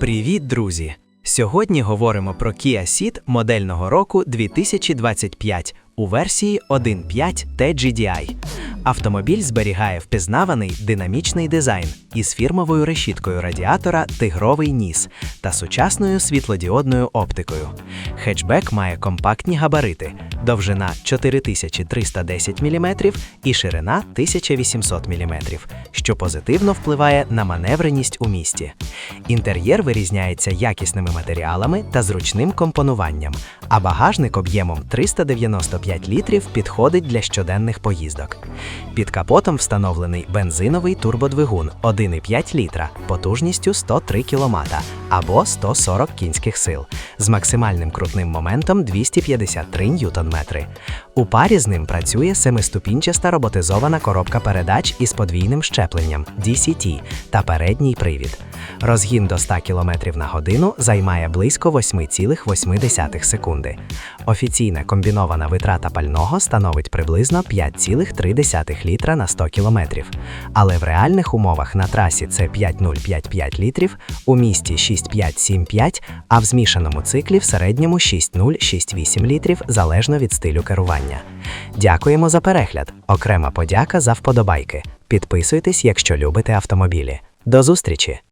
Привіт, друзі! Сьогодні говоримо про Kia Ceed модельного року 2025 у версії 1.5 TGDI. Автомобіль зберігає впізнаваний динамічний дизайн із фірмовою решіткою радіатора Тигровий ніс та сучасною світлодіодною оптикою. Хетчбек має компактні габарити, довжина 4310 мм і ширина 1800 мм, що позитивно впливає на маневреність у місті. Інтер'єр вирізняється якісними матеріалами та зручним компонуванням, а багажник об'ємом 395 літрів підходить для щоденних поїздок. Під капотом встановлений бензиновий турбодвигун 1,5 літра потужністю 103 кВт або 140 кінських сил з максимальним крутним моментом 253 ньютон-метри. У парі з ним працює семиступінчаста роботизована коробка передач із подвійним щепленням DCT та передній привід. Розгін до 100 км на годину займає близько 8,8 секунди. Офіційна комбінована витрата пального становить приблизно 5,3 літра на 100 км. Але в реальних умовах на трасі це 5,055 літрів, у місті 6,575, а в змішаному циклі в середньому 6,068 літрів залежно від стилю керування. Дякуємо за перегляд. Окрема подяка за вподобайки. Підписуйтесь, якщо любите автомобілі. До зустрічі!